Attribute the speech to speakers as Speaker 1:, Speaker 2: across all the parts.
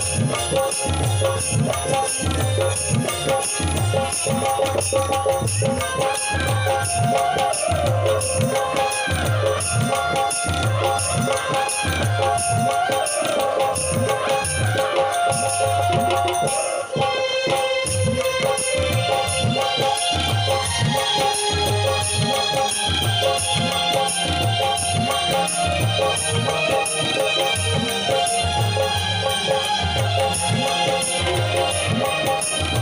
Speaker 1: Thank you.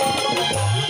Speaker 1: Thank you.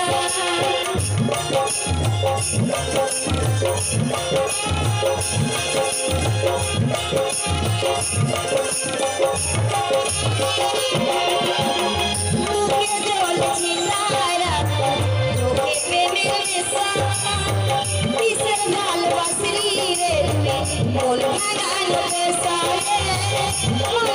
Speaker 1: ভালোবাসি রে বল ভালো সারে